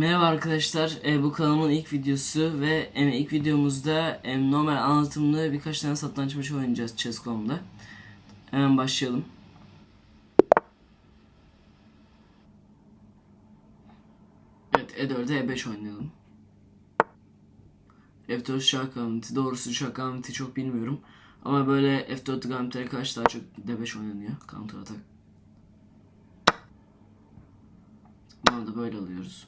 Merhaba arkadaşlar, e, bu kanalımın ilk videosu ve e, ilk videomuzda e, normal anlatımlı birkaç tane satranç maçı oynayacağız Chess.com'da. Hemen başlayalım. Evet, E4'e E5 oynayalım. F4 şah gamiti, doğrusu şah gamiti çok bilmiyorum. Ama böyle F4 gamitlere karşı daha çok D5 oynanıyor, counter atak. Bunu da böyle alıyoruz.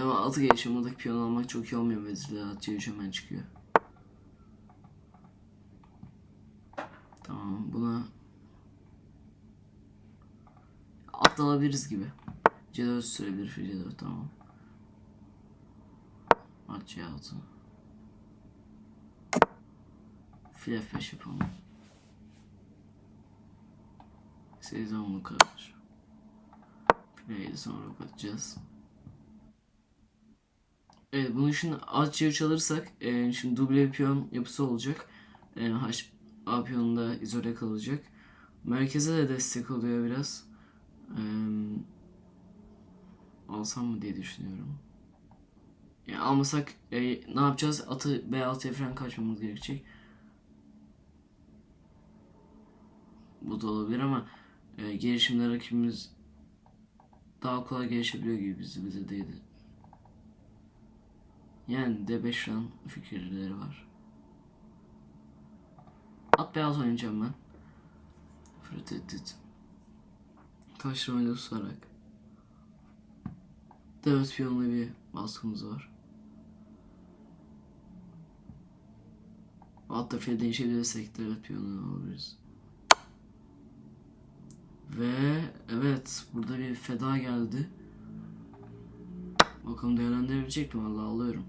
Ama altı gelişimdeki piyon almak çok iyi olmuyor vezirler at C3 hemen çıkıyor. Tamam buna at alabiliriz gibi. C4 sürebilir fil C4 tamam. At C6 Fil F5 yapalım. Sezon bu kadar. Fileyi sonra bakacağız. Evet bunun için at C3 alırsak e, şimdi duble piyon yapısı olacak. E, H A piyonunda izole kalacak. Merkeze de destek oluyor biraz. E, alsam mı diye düşünüyorum. Yani almasak e, ne yapacağız? Atı B6'ya falan kaçmamız gerekecek. Bu da olabilir ama e, gelişimde rakibimiz daha kolay gelişebiliyor gibi bizi bize değdi. Yani D5 şu an fikirleri var. At beyaz oynayacağım ben. Fırtıt. Taşramayla tutarak. D4 piyonla bir baskımız var. Hatta fil değişebilirsek D4 piyonunu alabiliriz. Ve evet burada bir feda geldi. Bakalım değerlendirebilecek mi? Vallahi alıyorum.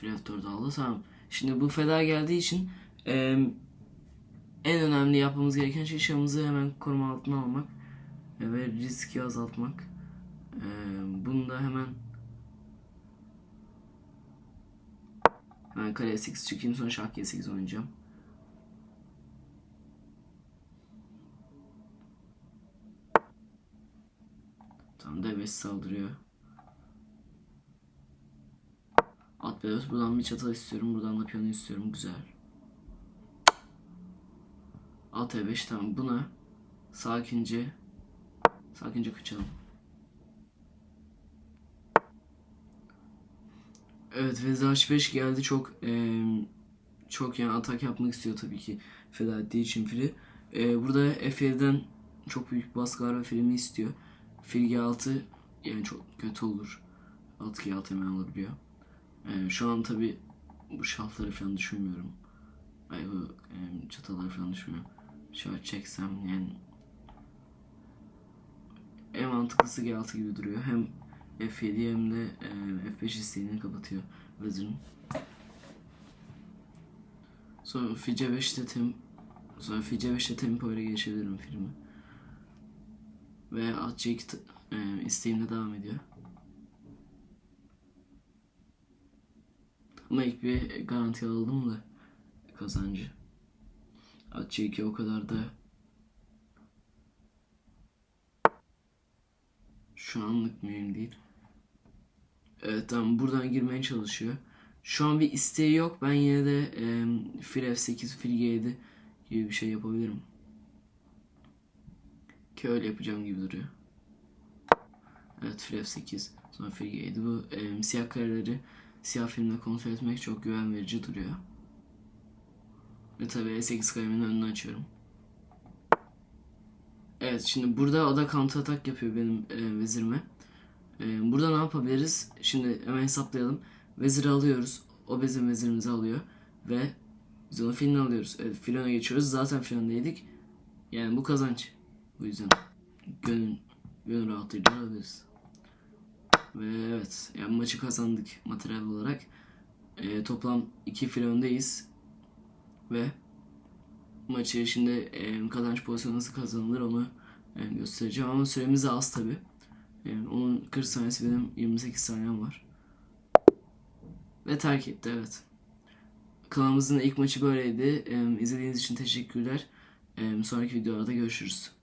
Flaftör de aldı. Tamam. Şimdi bu feda geldiği için e, en önemli yapmamız gereken şey şahımızı hemen koruma altına almak ve riski azaltmak. E, bunu da hemen hemen kare 8 çıkayım sonra şah G8 oynayacağım. Tam D5 saldırıyor. B4. Buradan bir çatal istiyorum. Buradan da piyano istiyorum. Güzel. At E5 tamam. Buna sakince sakince kaçalım. Evet Vezir H5 geldi. Çok eee, çok yani atak yapmak istiyor tabii ki feda ettiği için fili. Eee, burada F7'den çok büyük baskı var ve filmi istiyor. Fil G6 yani çok kötü olur. At G6 hemen alabiliyor. Ee, şu an tabi bu şaftları falan düşünmüyorum. Ay bu e, çataları falan düşünmüyorum. Şöyle çeksem yani en mantıklısı G6 gibi duruyor. Hem F7 hem de e, F5 isteğini kapatıyor vezirin. Sonra Fi C5'te tem sonra Fi C5'te tempo ile geçebilirim filmi. Ve at C2 t- e, isteğimde devam ediyor. Ama ilk bir garanti aldım da kazancı. At C2 o kadar da şu anlık mühim değil. Evet tamam buradan girmeye çalışıyor. Şu an bir isteği yok. Ben yine de e, fil F8, fil G7 gibi bir şey yapabilirim. Ki öyle yapacağım gibi duruyor. Evet fil F8 sonra fil G7 bu e, siyah kareleri siyah filmle kontrol etmek çok güven verici duruyor. Ve tabii E8 kaleminin önünü açıyorum. Evet şimdi burada o da counter atak yapıyor benim e, vezirime. E, burada ne yapabiliriz? Şimdi hemen hesaplayalım. Veziri alıyoruz. O bizim vezirimizi alıyor. Ve biz onu filini alıyoruz. Evet filona geçiyoruz. Zaten filondaydık. Yani bu kazanç. Bu yüzden gönül, gönül rahatlığıyla alabiliriz. Ve evet yani maçı kazandık materyal olarak. E, toplam 2 filondeyiz. Ve maçı şimdi e, kazanç pozisyonu nasıl kazanılır onu e, göstereceğim ama süremiz de az tabi. E, onun 40 saniyesi benim 28 saniyem var. Ve terk etti evet. Kanalımızın ilk maçı böyleydi. E, izlediğiniz için teşekkürler. E, sonraki videolarda görüşürüz.